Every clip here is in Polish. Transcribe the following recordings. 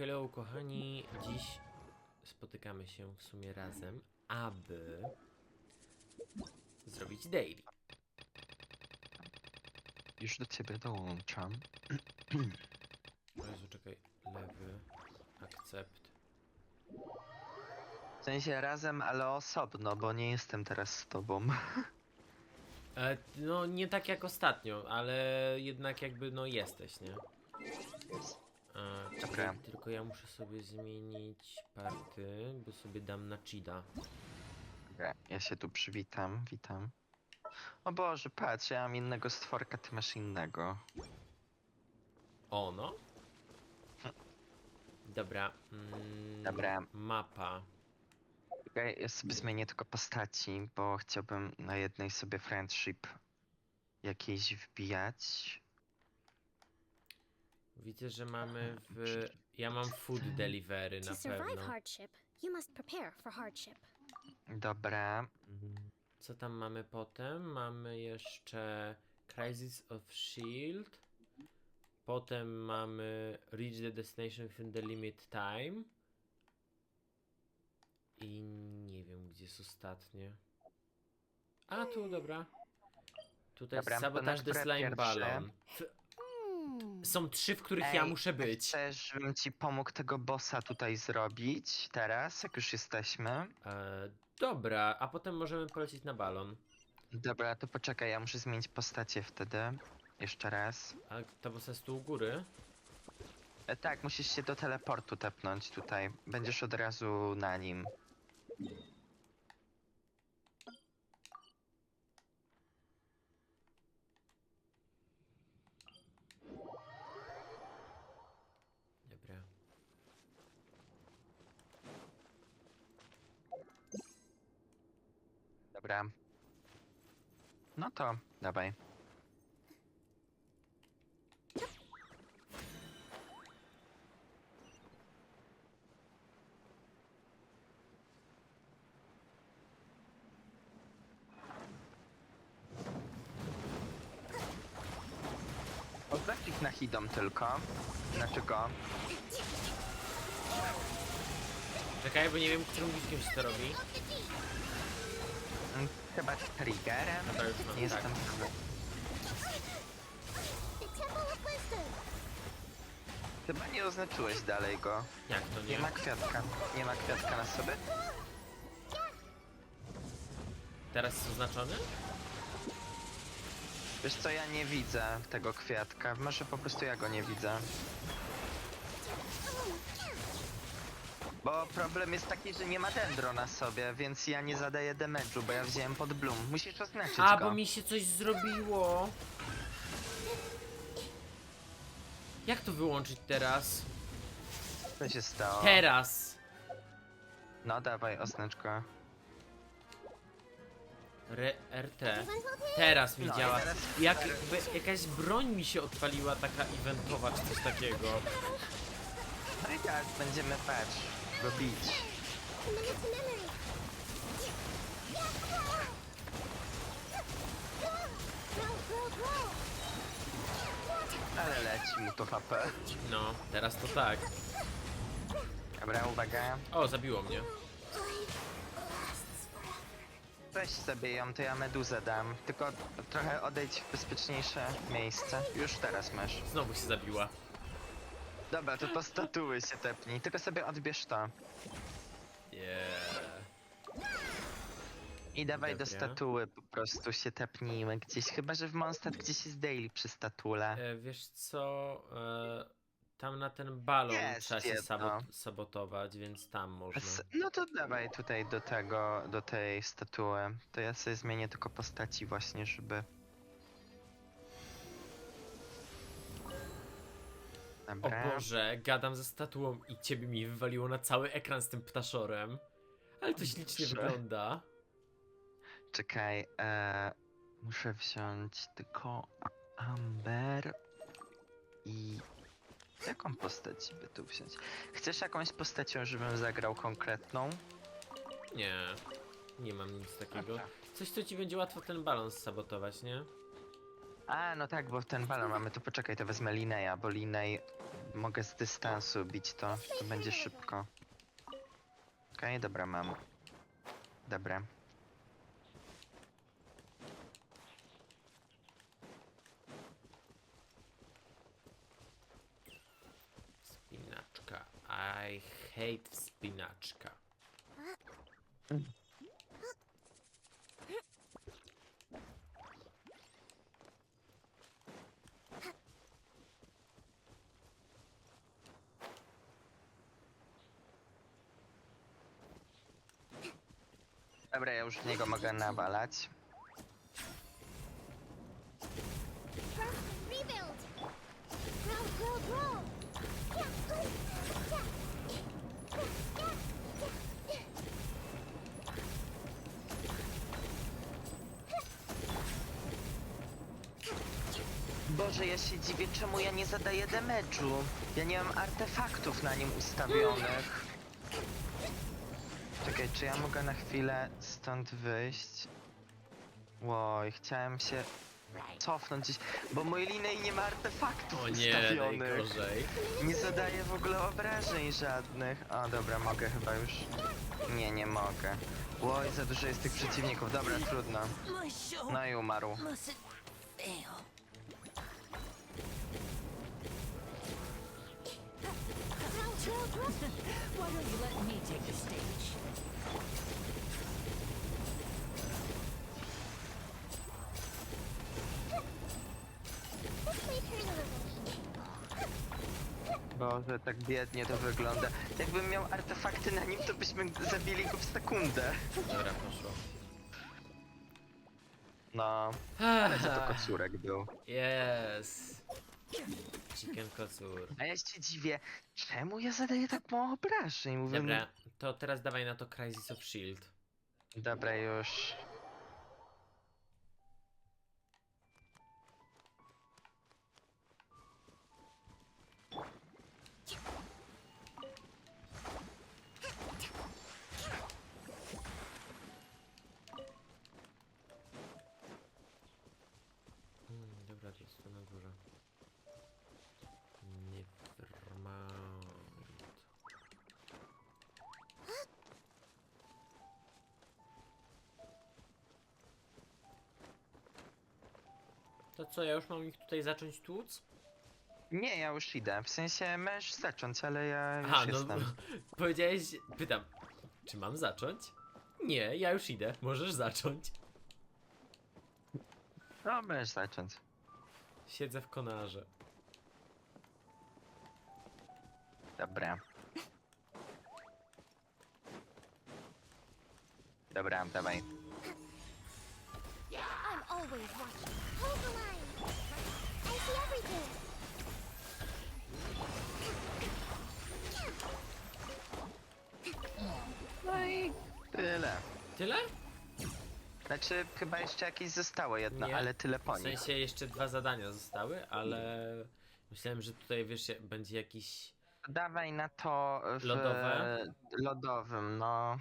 Hello, kochani. Dziś spotykamy się w sumie razem, aby zrobić daily. Już do ciebie dołączam. Jezu, czekaj. Lewy. Akcept. W sensie razem, ale osobno, bo nie jestem teraz z tobą. E, no, nie tak jak ostatnio, ale jednak jakby, no, jesteś, nie? E, Dobra. czekaj, tylko ja muszę sobie zmienić party, bo sobie dam na cheada. Dobra, ja się tu przywitam, witam. O Boże, patrz, ja mam innego stworka, ty masz innego. O, no. Dobra. Mm, Dobra. Mapa. Czekaj, Ja sobie zmienię tylko postaci, bo chciałbym na jednej sobie friendship jakiejś wbijać. Widzę, że mamy w... Ja mam food delivery To na survive pewno. hardship, you must prepare for hardship. Dobra, Mhm. Co tam mamy potem? Mamy jeszcze Crisis of Shield. Potem mamy Reach the Destination within the Limit Time. I nie wiem, gdzie jest ostatnie. A, tu, dobra. Tutaj Dobra, jest to na Sabotage the które Slime pierwsze? F- Hmm. Są trzy, w których ja Ej, muszę być. chcesz, żebym ci pomógł tego bossa tutaj zrobić teraz, jak już jesteśmy? E, dobra, a potem możemy polecieć na balon. Dobra, to poczekaj, ja muszę zmienić postacie wtedy. Jeszcze raz. A ta bossa jest tu u góry? E, tak, musisz się do teleportu tepnąć tutaj. Będziesz od razu na nim. Dobra. Dobra. No to, dawaj. Odwróć na hidom tylko. Znaczy. Czekaj, bo nie wiem, którym guzikiem się to robi. Chyba triggerem? No to już mam, Nie jestem tak. pewien. The Temple of Wisdom. Chyba nie oznaczyłeś dalej go. Jak to nie? Nie ma kwiatka. Nie ma kwiatka na sobie? Teraz jest oznaczony? Wiesz co, ja nie widzę tego kwiatka. Może po prostu ja go nie widzę. Bo problem jest taki, że nie ma dendro na sobie, więc ja nie zadaję damage'u, bo ja wziąłem pod bloom. Musisz oznaczyć A, go. bo mi się coś zrobiło. Jak to wyłączyć teraz? Co się stało? Teraz! No dawaj, oznacz go. Re RT. Teraz mi No i działa. teraz- Jak, jakby jakaś broń mi się odpaliła taka eventowa czy coś takiego. No i tak, będziemy patrz, roll, roll. Ale leci mu to HP. No, teraz to tak. Dobra, uwaga. O, zabiło mnie. Weź sobie ją, to ja meduzę dam. Tylko trochę odejdź w bezpieczniejsze miejsce. Już teraz masz. Znowu się zabiła. Dobra, to po statuły się tepnij. Tylko sobie odbierz to. Yeah. I dawaj do Dobra. statuły po prostu się tepnijmy gdzieś. Chyba, że w Mondstadt gdzieś jest daily przy statule. E, wiesz co? E, tam na ten balon Jest trzeba się jedno. sabotować, więc tam można. S- No to dawaj tutaj do tego, do tej statuły. To ja sobie zmienię tylko postaci właśnie, żeby... O. Boże, gadam ze statuą i ciebie mi wywaliło na cały ekran z tym ptaszorem. Ale to ślicznie wygląda. Czekaj, e, muszę wziąć tylko Amber i jaką postać by tu wziąć? Chcesz jakąś postacią, żebym zagrał konkretną? Nie, nie mam nic takiego. Dobra. Coś, co ci będzie łatwo ten balon sabotować, nie? A, no tak, bo ten balon mamy, to poczekaj, to wezmę Lineya, bo Linej mogę z dystansu bić to, to będzie szybko. Okej, dobra, mam. Dobra. Spinaczka. I hate spinaczka. Dobra, ja już w niego mogę nawalać. Boże, ja się dziwię, czemu ja nie zadaję damage'u. Ja nie mam artefaktów na nim ustawionych. Czekaj, czy ja mogę na chwilę stąd wyjść? Łoj, chciałem się cofnąć gdzieś, bo mój linej nie ma artefaktów O nie, ustawionych. najgorzej. Nie zadaję w ogóle obrażeń żadnych. O, dobra, mogę chyba już. Nie, nie mogę. Łoj, za dużo jest tych przeciwników. Dobra, trudno. My show No i umarł. mustn't fail. Why don't you let me take the stage? This may hurt a little. Boże, tak biednie to wygląda. Jakbym miał artefakty na nim, to byśmy zabili go w sekundę. Dobra, poszło. No, ale za to kocurek był. Yes. Chicken kocur. A ja się dziwię, czemu ja zadaję tak mało obrażeń? Mówię, Dobra, to teraz dawaj na to Crisis of Shield. Dobra, już. To co, ja już mam ich tutaj zacząć tłuc? Nie, ja już idę. W sensie możesz zacząć, ale ja już no jestem. powiedziałeś, pytam, czy mam zacząć? Nie, ja już idę, możesz zacząć. No, możesz zacząć. Siedzę w konarze. Dobra. Dobra, dawaj. Always watching. Hold the line. I see everything. No i tyle. Tyle? Znaczy, chyba jeszcze jakieś zostało jedno, Nie. ale tyle po W nich. sensie jeszcze dwa zadania zostały, ale myślałem, że tutaj wiesz, będzie jakiś. Dawaj na to w Lodowe? lodowym, no.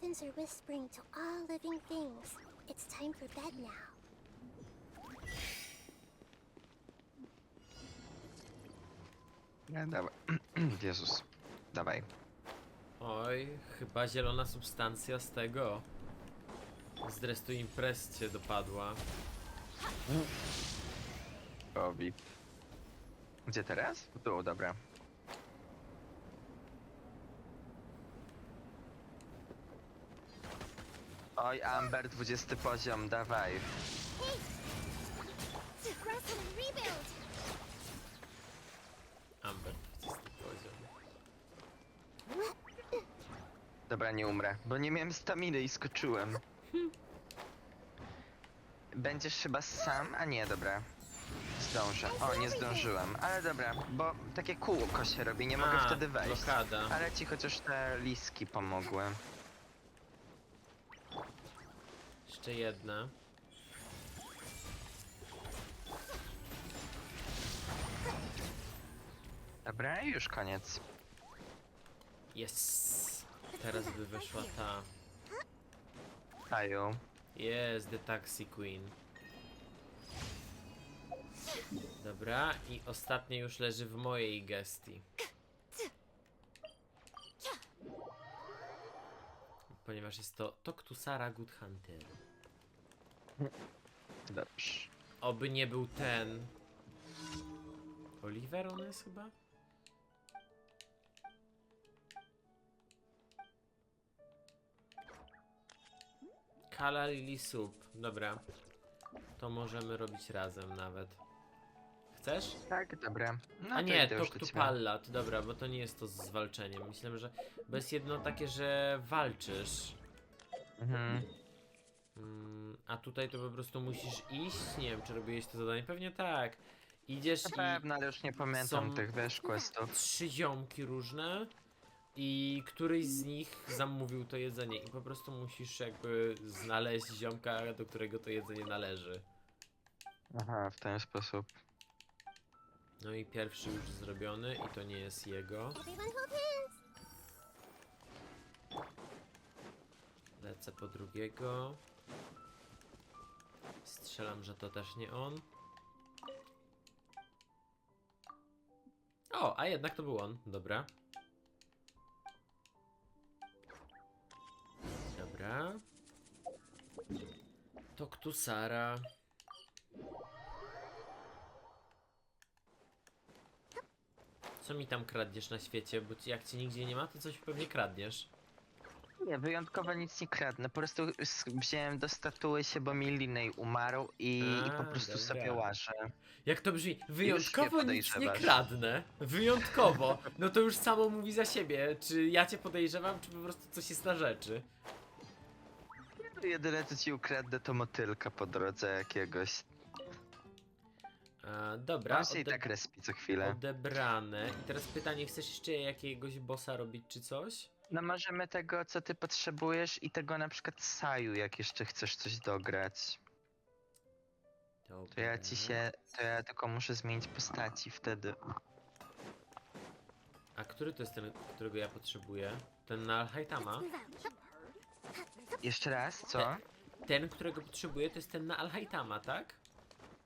Heavens are whispering to all living things. It's time for bed now. Nie, dawaj. Jezus. Dawaj. Oj, chyba zielona substancja z tego. Z drestu imprez cię dopadła. Robi. Gdzie teraz? Tu, dobra. Oj, Amber, 20 poziom, dawaj. Amber, 20 poziom. Dobra, nie umrę, bo nie miałem staminy i skoczyłem. Będziesz chyba sam? A nie, dobra. Zdążę. O, nie zdążyłem. Ale dobra, bo takie kółko się robi, nie mogę A, wtedy wejść. Blokada. Ale ci chociaż te liski pomogły. Jeszcze jedna. Dobra, i już koniec. Yes. teraz by weszła ta. Kaju. Jest The Taxi Queen. Dobra, i ostatnie już leży w mojej gestii. Ponieważ jest to Toktusara Good Hunter. Dobrze. Oby nie był ten. Oliver on jest chyba? Kala Lily Soup. Dobra. To możemy robić razem nawet. Chcesz? Tak, dobra. No A to nie, idę to już do ciebie. Ktupallat. Dobra, bo to nie jest to z walczeniem. Myślę, że. Bo jest jedno takie, że walczysz. Mhm. Mm, a tutaj to po prostu musisz iść. Nie wiem, czy robiłeś to zadanie. Pewnie tak. Idziesz Na i pewno, ale już nie pamiętam są- tych, wiesz, questów. trzy ziomki różne i któryś z nich zamówił to jedzenie i po prostu musisz jakby znaleźć ziomka, do którego to jedzenie należy. Aha, w ten sposób. No i pierwszy już zrobiony i to nie jest jego. Everyone hold hands. Lecę po drugiego. Strzelam, że to też nie on. O, a jednak to był on. Dobra. Dobra. To Ktusara. Co mi tam kradniesz na świecie? Bo jak ci nigdzie nie ma, to coś pewnie kradniesz. Nie, wyjątkowo nic nie kradnę. Po prostu s- wziąłem do statuły się, bo mi Linej umarł i, i po prostu dobra. sobie łażę. Jak to brzmi? Wyjątkowo nic nie podejrzewasz. kradnę. Wyjątkowo. No to już samo mówi za siebie. Czy ja cię podejrzewam, czy po prostu coś jest na rzeczy? Jedyne co ci ukradnę to motylka po drodze jakiegoś. A, dobra, On się i ode- tak respi co chwilę. odebrane. I teraz pytanie, chcesz jeszcze jakiegoś bossa robić, czy coś? No możemy tego co ty potrzebujesz i tego na przykład Saju, jak jeszcze chcesz coś dograć. Dobra. To ja ci się, to ja tylko muszę zmienić postaci wtedy. A który to jest ten, którego ja potrzebuję? Ten na Alhaitama? Jeszcze raz, co? Ten, którego potrzebuję, to jest ten na Alhaitama, tak?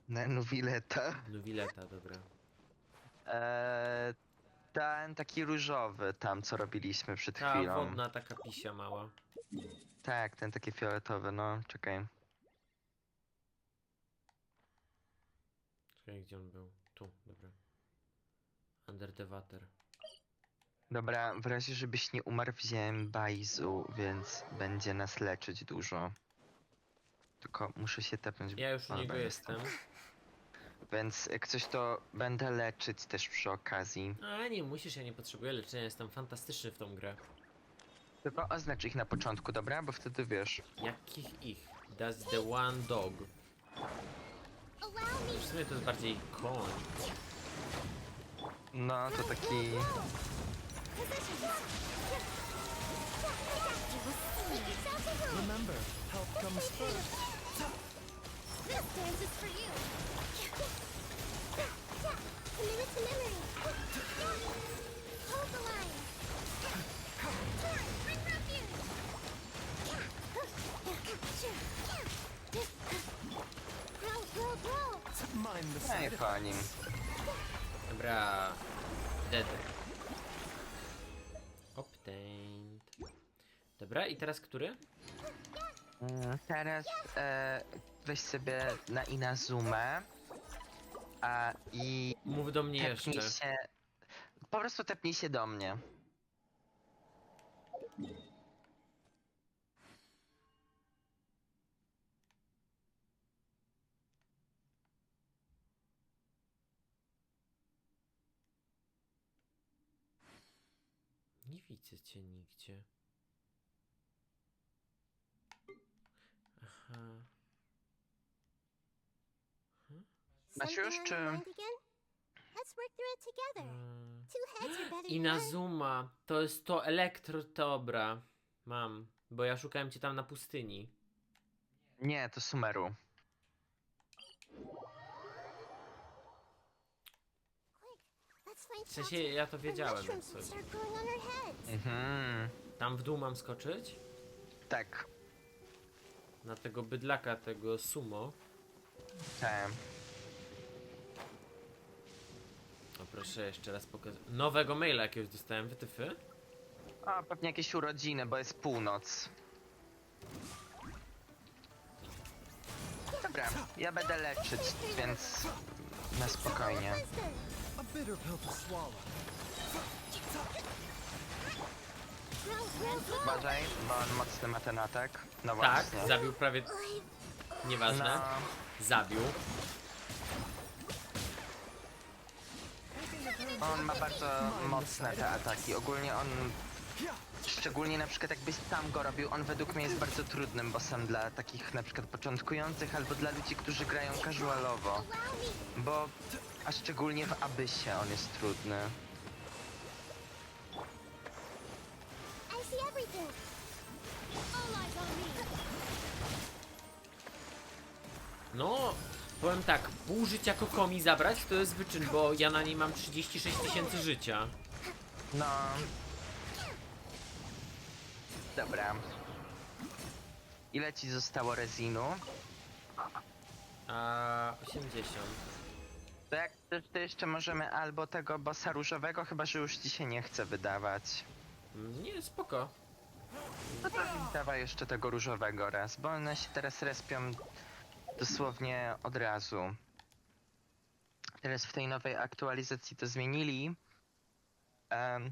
Na Nuvileta. Nuvileta, dobra. Eee, ten taki różowy tam, co robiliśmy przed Ta chwilą. wodna taka pisia mała. Tak, ten taki fioletowy, no, czekaj. Czekaj, gdzie on był? Tu, dobra. Under the water. Dobra, w razie żebyś nie umarł wziąłem Bajzu, więc będzie nas leczyć dużo. Tylko muszę się tepnąć. Ja już u niego jestem. Więc jak coś to będę leczyć też przy okazji. A nie musisz, ja nie potrzebuję leczenia, jestem fantastyczny w tą grę. Tylko oznacz ich na początku, dobra? Bo wtedy wiesz. Jakich ich? That's the one dog. Allow me. W sumie to jest bardziej koń. No, to taki... Remember, help comes first. This dance is for you. Commit it to memory. Hold the line. Bring refuge. Roll, roll, roll. Mind the No side po nim. Dobra. Dead. Obtained. Dobra, i teraz który? Mm, Teraz e, weź sobie na Inazumę. A i Mów do mnie tepnij jeszcze. się... Po prostu tepnij się do mnie. Nie widzę cię nigdzie. Aha. Masz Something już, on czy- your mind again? Let's work through it together. Mm. Heads are better than one. Inazuma, to jest to elektro, dobra. Mam, bo ja szukałem cię tam na pustyni. Nie, to Sumeru. W sensie ja to wiedziałem. Mhm. Tam w dół mam skoczyć? Tak, Na tego bydlaka, tego sumo. te. O proszę jeszcze raz pokazać. Nowego maila jakiegoś dostałem, wytyfy? O, pewnie jakieś urodziny, bo jest północ. Dobra, ja będę leczyć, więc na spokojnie. A bitter pill to swallow. Uważaj, bo on mocny ma ten atak. No Tak, właśnie. zabił prawie... Nieważne. No, Zabił. On ma bardzo mocne te ataki. Ogólnie on, szczególnie na przykład jakbyś sam go robił, on według mnie jest bardzo trudnym bossem dla takich na przykład początkujących albo dla ludzi, którzy grają casualowo. Bo, a szczególnie w Abysie on jest trudny. No, powiem tak, pół życia kokomi zabrać to jest wyczyn, bo ja na niej mam 36 tysięcy życia. No. Dobra. Ile ci zostało rezinu? A 80. To jak chcesz, to jeszcze możemy albo tego bossa różowego, chyba że już ci się nie chce wydawać. Nie, spoko. No to dawaj jeszcze tego różowego raz, bo one się teraz respią dosłownie od razu. Teraz w tej nowej aktualizacji to zmienili. Em,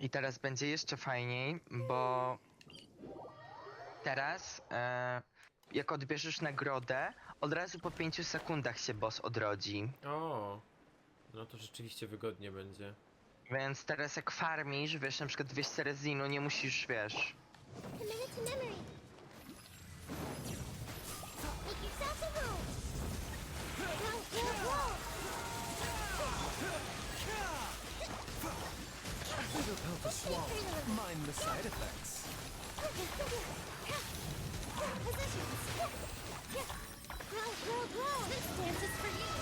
I teraz będzie jeszcze fajniej, bo teraz e, jak odbierzesz nagrodę, od razu po 5 sekundach się boss odrodzi. O, no to rzeczywiście wygodnie będzie. Więc teraz jak farmisz, wiesz, na przykład 200 rezinu, nie musisz, wiesz, Commit it to memory. To swallow. Mind the side effects. Positions. Roll, roll, roll. This dance is for you.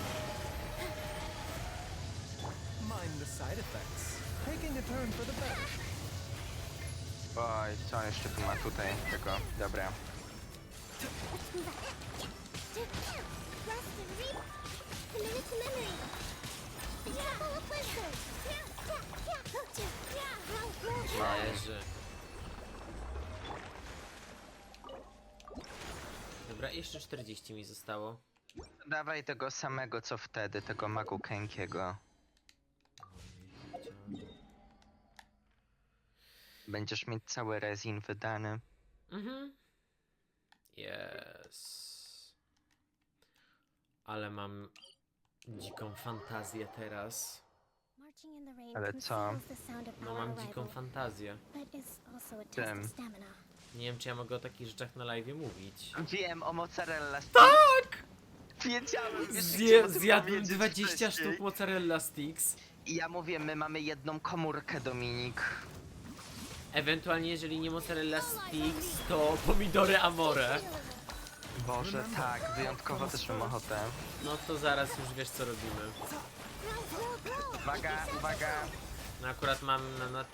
Mind the side effects. Taking a turn for the better. Oj, co jeszcze tu ma tutaj tego? Dobra. Let's move on. Rest and reap. Commit it to memory. Example of wisdom. Yeah, yeah, yeah. Yeah. Roll, roll, roll. Leży. Dobra, jeszcze 40 mi zostało. Dawaj tego samego co wtedy, tego magu Kenkiego. Będziesz mieć cały rezin wydany. Mhm. Yes. Ale mam dziką fantazję teraz. Marching in the rain Ale co? No mam dziką fantazję. stamina. Nie wiem, czy ja mogę o takich rzeczach na live mówić. Wiem o mozzarella sticks. Tak! Wiedziałem, wiesz, Zje, chciałem o tym zjadłem powiedzieć 20 wcześniej. sztuk mozzarella sticks. I ja mówię, my mamy jedną komórkę, Dominik. Ewentualnie, jeżeli nie mozzarella sticks, to pomidory amore. Boże, tak, wyjątkowo też mam ochotę. No to zaraz już wiesz, co robimy. Uwaga, uwaga. No akurat mam na, na.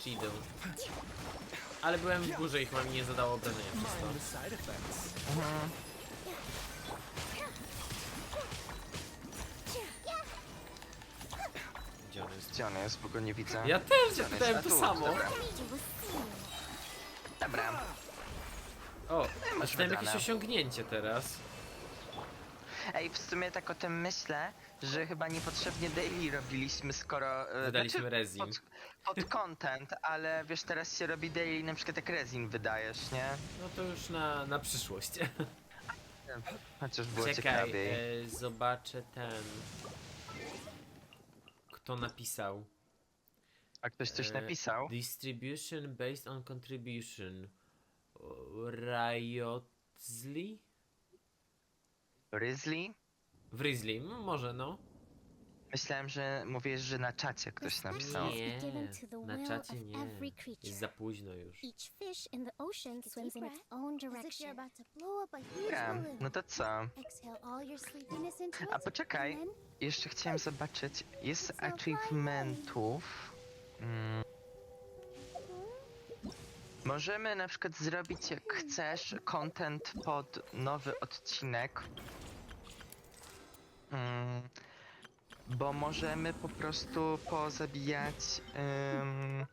Ale byłem w górze i chyba mi nie zadało obrażenia przez to. Mhm. Gdzie on jest? Gdzie on jest, bo go nie widzę. Ja też zapytałem jest? to samo. Dobra, dobra. O, masz dostałem jakieś osiągnięcie teraz. Ej, w sumie tak o tym myślę, że chyba niepotrzebnie daily robiliśmy, skoro... e, Wydaliśmy znaczy, rezin. Pod, pod content, ale wiesz, teraz się robi daily, na przykład jak rezin wydajesz, nie? No to już na, na przyszłość. Chociaż było Czekaj, ciekawiej. e, zobaczę ten. Kto napisał? A ktoś coś e, napisał? Distribution based on contribution. O? Risley? Wrisley, M- może no. Myślałem, że mówisz, że na czacie ktoś napisał. Nie, na czacie nie. Jest za późno już. Each fish in the ocean swims in its own direction. Dobra, no to co? A poczekaj, jeszcze chciałem zobaczyć, jest achievementów. Mm, Możemy na przykład zrobić, jak chcesz, content pod nowy odcinek. Mm, bo możemy po prostu pozabijać ym,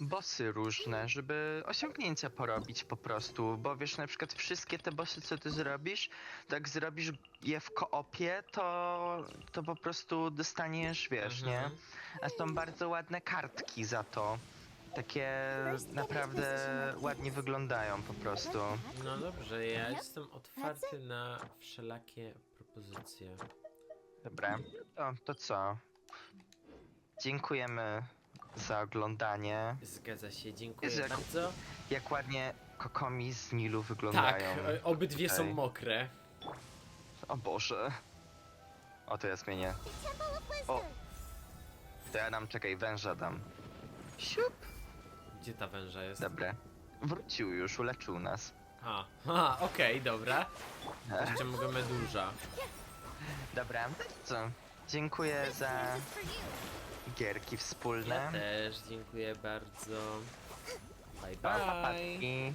bossy różne, żeby osiągnięcia porobić po prostu. Bo wiesz, na przykład wszystkie te bossy, co ty zrobisz, to jak zrobisz je w koopie, to, to po prostu dostaniesz, wiesz, nie? Mhm. A są bardzo ładne kartki za to. Takie naprawdę ładnie wyglądają po prostu. No dobrze, ja jestem otwarty na wszelakie propozycje. Dobra, to, to co? Dziękujemy za oglądanie. Zgadza się, dziękuję Jezu, jak- bardzo. Jak ładnie kokomi z Nilu Tak, wyglądają. e, obydwie są Okej. mokre. O Boże. O, to ja zmienię. O. To ja dam, czekaj, węża dam. Siup. Gdzie ta węża jest? Dobra. Wrócił już, uleczył nas. A, ha, okej, dobra. Jeszcze mogę medurza. Dobra, to co? Dziękuję za gierki Ja wspólne. też dziękuję bardzo. Bye bye. papatki.